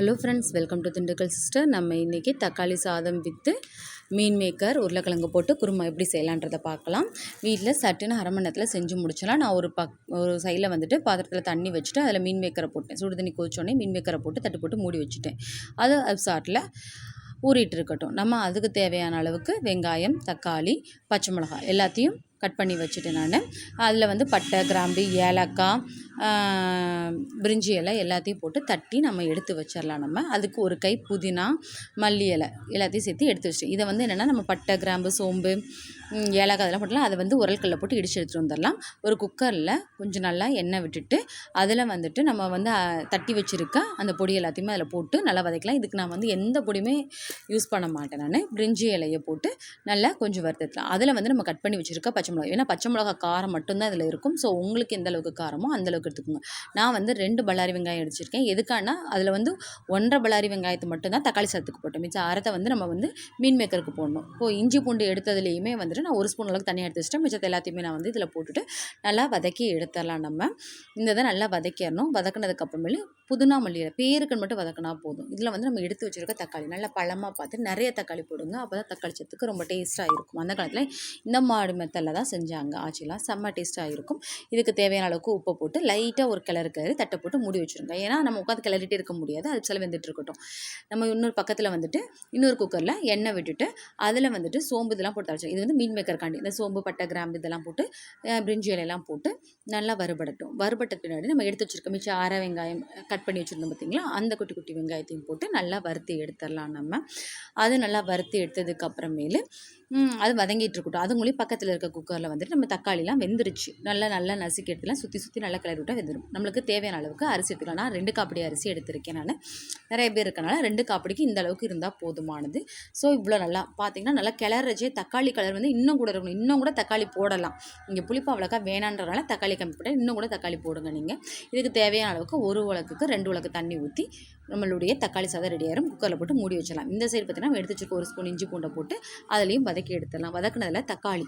Hello friends welcome to Dindigul sister நம்ம இன்றைக்கி தக்காளி சாதம் வித்து மீன் மேக்கர் உருளைக்கிழங்கு போட்டு குருமா எப்படி செய்யலான்றதை பார்க்கலாம். வீட்டில் சட்டுன்னு அரை மணி நேரத்தில் செஞ்சு முடிச்சலாம். நான் ஒரு பக் ஒரு சைடில் வந்துட்டு பாத்திரத்தில் தண்ணி வச்சுட்டு அதில் மீன் மேக்கரை போட்டேன். சுடு தண்ணி கொதிச்சோடனே மீன் மேக்கரை போட்டு தட்டு போட்டு மூடி வச்சுட்டேன். அது சாட்டில் ஊறிட்டு இருக்கட்டும். நம்ம அதுக்கு தேவையான அளவுக்கு வெங்காயம் தக்காளி பச்சை மிளகாய் எல்லாத்தையும் கட் பண்ணி வச்சுட்டேன் நான். அதில் வந்து பட்டை கிராம்பு ஏலக்காய் பிரிஞ்சி இலை எல்லாத்தையும் போட்டு தட்டி நம்ம எடுத்து வச்சிடலாம் நம்ம. அதுக்கு ஒரு கை புதினா மல்லி இலை எல்லாத்தையும் சேர்த்து எடுத்து வச்சிட்டேன். இதை வந்து என்னென்னா நம்ம பட்டை கிராம்பு சோம்பு ஏலக்காய் அதெல்லாம் போட்டலாம் அதை வந்து உரல்கல்ல போட்டு இடித்து எடுத்துகிட்டு வந்துடலாம். ஒரு குக்கரில் கொஞ்சம் நல்லா எண்ணெய் விட்டுட்டு அதில் வந்துட்டு நம்ம வந்து தட்டி வச்சுருக்க அந்த பொடி எல்லாத்தையுமே அதில் போட்டு நல்லா வதக்கலாம். இதுக்கு நான் வந்து எந்த பொடியுமே யூஸ் பண்ண மாட்டேன் நான். பிரிஞ்சி இலையை போட்டு நல்லா கொஞ்சம் வறுத்துக்கலாம். அதில் வந்து நம்ம கட் பண்ணி வச்சுருக்க பச்சை மிளகா ஏன்னா பச்சை மிளகா காரம் மட்டும்தான் இதில் இருக்கும். ஸோ உங்களுக்கு எந்த அளவுக்கு காரமோ அந்தளவுக்கு எடுத்துக்கோங்க. நான் வந்து ரெண்டு பல்லாரி வெங்காயம் அடிச்சிருக்கேன் எதுக்கானா அதில் வந்து ஒன்றரை பல்லாரி வெங்காயத்தை மட்டும்தான் தக்காளி சாத்துக்கு போட்டோம் மிச்சம் அறத்தை வந்து நம்ம வந்து மீன் மேக்கருக்கு போடணும். இப்போது இஞ்சி பூண்டு எடுத்ததுலேயுமே வந்துட்டு நான் ஒரு ஸ்பூன் அளவுக்கு தனியாக எடுத்து வச்சிட்டேன். மிச்சத்தை எல்லாத்தையுமே நான் வந்து இதில் போட்டுட்டு நல்லா வதக்கி எடுத்துடலாம் நம்ம. இந்த இதை நல்லா வதக்கிடணும். வதக்கினதுக்கப்புறமேலு புதுனா மல்லியில் பேருக்குன்னு மட்டும் வதக்கினா போதும். இதில் வந்து நம்ம எடுத்து வச்சுருக்க தக்காளி நல்லா பழமாக பார்த்து நிறைய தக்காளி போடுங்க. அப்போ தான் தக்காளி சத்துக்கு ரொம்ப டேஸ்ட்டாக இருக்கும். அந்த காலத்தில் இந்த மாடு மெத்தடில் தான் செஞ்சாங்க. ஆச்சிலாம் செம்ம டேஸ்ட்டாக இருக்கும். இதுக்கு தேவையான அளவுக்கு உப்பை போட்டு லைட்டாக ஒரு கிளறு கிளறி தட்டை போட்டு மூடி வச்சுருங்க. ஏன்னா நம்ம உட்காந்து கிளறிட்டே இருக்க முடியாது. அது சில இருக்கட்டும். நம்ம இன்னொரு பக்கத்தில் வந்துட்டு இன்னொரு குக்கரில் எண்ணெய் விட்டுட்டு அதில் வந்துட்டு சோம்பு இதெல்லாம் போட்டு தழிச்சோம் இது வந்து மீன் மேக்கருக்காண்டி இந்த சோம்பு பட்டை கிராம்பு இதெல்லாம் போட்டு பிரிஞ்சி இலையெல்லாம் போட்டு நல்லா வறுபடட்டும். வறுபட்ட பின்னாடி நம்ம எடுத்து வச்சுருக்க மிச்சம் அரை வெங்காயம் கட் பண்ணி வச்சுருந்தோம் பார்த்திங்களா அந்த குட்டி குட்டி வெங்காயத்தையும் போட்டு நல்லா வறுத்து எடுத்துடலாம் நம்ம. அது நல்லா வறுத்து எடுத்ததுக்கு அப்புறமேலு அது வதங்கிட்டு இருக்கட்டும். அது மூலியம் பக்கத்தில் இருக்க குக்கரில் வந்துட்டு நம்ம தக்காளிலாம் வெந்துருச்சு. நல்லா நல்லா நசுக்கி எடுத்துலாம் சுற்றி சுற்றி நல்லா கிளறி விட்டால் வெந்துடும் நம்மளுக்கு தேவையான அளவுக்கு அரிசி எடுத்துக்கலாம். நான் ரெண்டு காப்படி அரிசி எடுத்திருக்கேன் நான். நிறைய பேர் இருக்கனால ரெண்டு காப்படிக்கு இந்த அளவுக்கு இருந்தால் போதுமானது. ஸோ இவ்வளோ நல்லா பார்த்தீங்கன்னா நல்லா கிளறச்சே தக்காளி கலர் வந்து இன்னும் கூட இருக்கணும். இன்னும் கூட தக்காளி போடலாம். இங்கே புளிப்பு அவ்வளோக்கா வேணான்றனால தக்காளி கம்மி போட்டால் இன்னும் கூட தக்காளி போடுங்க நீங்கள் இதுக்கு தேவையான அளவுக்கு ஒரு உலக்குக்கு ரெண்டு உலக்கு தண்ணி ஊற்றி நம்மளுடைய தக்காளி சாதம் ரெடி குக்கரில் போட்டு மூடி வச்சிடலாம். இந்த சைடு பார்த்தீங்கன்னா எடுத்து வச்சுருக்க ஒரு ஸ்பூன் இஞ்சி பூண்டை போட்டு அதுலேயும் வதக்கி எடுத்துடலாம். வதக்குனதில் தக்காளி.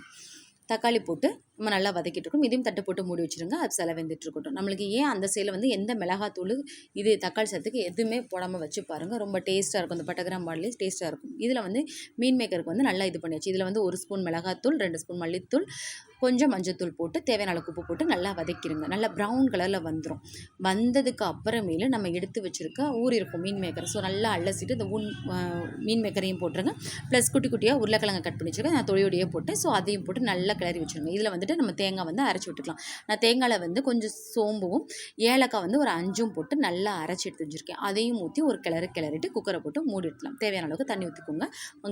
தக்காளி போட்டு நம்ம நல்லா வதக்கிட்டு இருக்கோம் இதையும் தட்டு போட்டு மூடி வச்சுருங்க. அது சில வெந்துட்டு இருக்கட்டும். நம்மளுக்கு ஏன் அந்த சைடில் வந்து எந்த மிளகாத்தூள் இது தக்காளி சத்துக்கு எதுவுமே போடாமல் வச்சு பாருங்கள் ரொம்ப டேஸ்ட்டாக இருக்கும். அந்த பட்டகிராம் பாடலே டேஸ்ட்டாக இருக்கும். இதில் வந்து மீன் மேக்கருக்கு வந்து நல்லா இது பண்ணியாச்சு. இதில் வந்து ஒரு ஸ்பூன் மிளகாத்தூள் ரெண்டு ஸ்பூன் மல்லித்தூள் கொஞ்சம் மஞ்சத்தூள் போட்டு தேவையான அளவுக்கு உப்பு போட்டு நல்லா வதக்கிடுங்க நல்லா ப்ரௌன் கலரில் வந்துடும் வந்ததுக்கு அப்புறமேலு நம்ம எடுத்து வச்சுருக்க ஊர் இருக்கும் மீன் மேக்கர் ஸோ நல்லா அலசிட்டு இந்த ஊன் மீன் மேக்கரையும் போட்டுருங்க. ப்ளஸ் குட்டி குட்டியாக உருளைக்கிழங்கு கட் பண்ணி வச்சுருக்கேன். நான் தொழியோடையே போட்டு ஸோ அதையும் போட்டு நல்லா கிளறி வச்சுருங்க. இதில் வந்துட்டு நம்ம தேங்காய் வந்து அரைச்சி விட்டுக்கலாம். நான் தேங்காயில் வந்து கொஞ்சம் சோம்பும் ஏலக்காய் வந்து ஒரு அஞ்சும் போட்டு நல்லா அரைச்சி எடுத்து வச்சுருக்கேன். அதையும் ஊற்றி ஒரு கிளறு கிளறிட்டு குக்கரை போட்டு மூடி எடுத்துலாம் தேவையான அளவுக்கு தண்ணி ஊற்றிக்கோங்க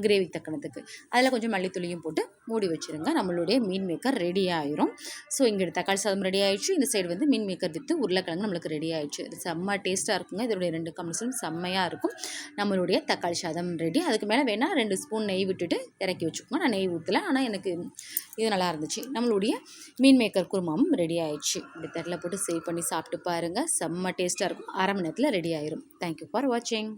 கிரேவி தக்கணத்துக்கு அதில் கொஞ்சம் மல்லித்துளியும் போட்டு மூடி வச்சுருங்க. நம்மளுடைய மீன் மேக்கர் ரெடி ஆயிரும். ஸோ இங்கே தக்காளி சாதம் ரெடி ஆயிடுச்சு. இந்த சைடு வந்து மீன் மேக்கர் வித்து உருளைக்கிழங்கு நம்மளுக்கு ரெடி ஆயிடுச்சு. இது செம்ம டேஸ்ட்டாக இருக்குங்க. இதோடைய ரெண்டு காம்பினேஷன் செம்மையாக இருக்கும். நம்மளுடைய தக்காளி சாதம் ரெடி அதுக்கு மேலே வேணால் ரெண்டு ஸ்பூன் நெய் விட்டுட்டு இறக்கி வச்சுக்கோங்க. நான் நெய் ஊற்றல ஆனால் எனக்கு இது நல்லா இருந்துச்சு. நம்மளுடைய மீன் மேக்கர் குருமாவும் ரெடி ஆயிடுச்சு. இப்படி தட்டில் போட்டு சேவ் பண்ணி சாப்பிட்டு பாருங்கள் செம்ம டேஸ்ட்டாக இருக்கும். அரை மணி நேரத்தில் ரெடி ஆயிரும். தேங்க்யூ ஃபார் வாட்சிங்